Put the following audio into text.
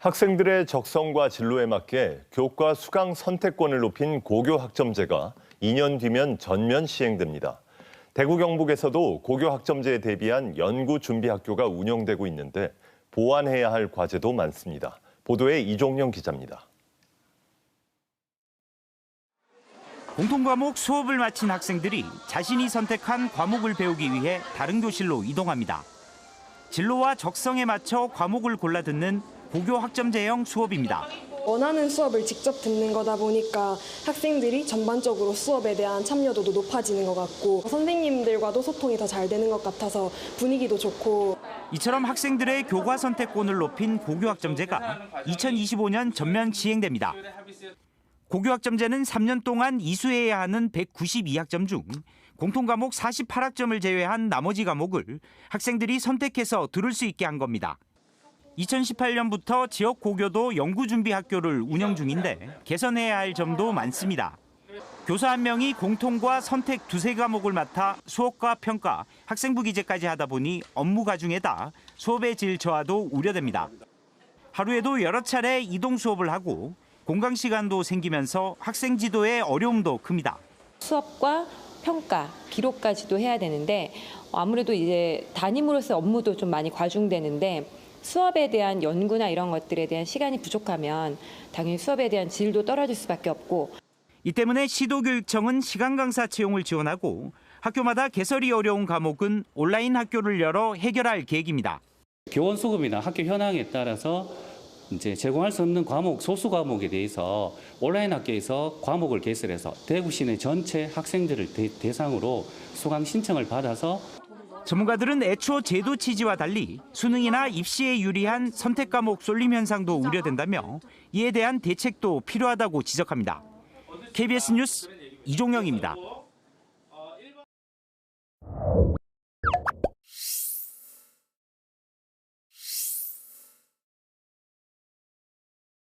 학생들의 적성과 진로에 맞게 교과 수강 선택권을 높인 고교 학점제가 2년 뒤면 전면 시행됩니다. 대구 경북에서도 고교 학점제에 대비한 연구 준비 학교가 운영되고 있는데 보완해야 할 과제도 많습니다. 보도에 이종영 기자입니다. 공통 과목 수업을 마친 학생들이 자신이 선택한 과목을 배우기 위해 다른 교실로 이동합니다. 진로와 적성에 맞춰 과목을 골라 듣는 고교 학점제형 수업입니다. 원하는 수업을 직접 듣는 거다 보니까 학생들이 전반적으로 수업에 대한 참여도도 높아지는 것 같고 선생님들과도 소통이 더 잘 되는 것 같아서 분위기도 좋고 이처럼 학생들의 교과 선택권을 높인 고교 학점제가 2025년 전면 시행됩니다. 고교 학점제는 3년 동안 이수해야 하는 192학점 중 공통과목 48학점을 제외한 나머지 과목을 학생들이 선택해서 들을 수 있게 한 겁니다. 2018년부터 지역 고교도 연구 준비 학교를 운영 중인데 개선해야 할 점도 많습니다. 교사 한 명이 공통과 선택 두세 과목을 맡아 수업과 평가, 학생부 기재까지 하다 보니 업무 가중에다 수업의 질 저하도 우려됩니다. 하루에도 여러 차례 이동 수업을 하고 공강 시간도 생기면서 학생 지도에 어려움도 큽니다. 수업과 평가, 기록까지도 해야 되는데 아무래도 이제 담임으로서 업무도 좀 많이 과중되는데 수업에 대한 연구나 이런 것들에 대한 시간이 부족하면 당연히 수업에 대한 질도 떨어질 수밖에 없고 이 때문에 시도교육청은 시간 강사 채용을 지원하고 학교마다 개설이 어려운 과목은 온라인 학교를 열어 해결할 계획입니다. 교원 수급이나 학교 현황에 따라서 이제 제공할 수 없는 과목 소수 과목에 대해서 온라인 학교에서 과목을 개설해서 대구 시내 전체 학생들을 대, 대상으로 수강 신청을 받아서 전문가들은 애초 제도 취지와 달리 수능이나 입시에 유리한 선택 과목 쏠림 현상도 우려된다며 이에 대한 대책도 필요하다고 지적합니다. KBS 뉴스 이종영입니다.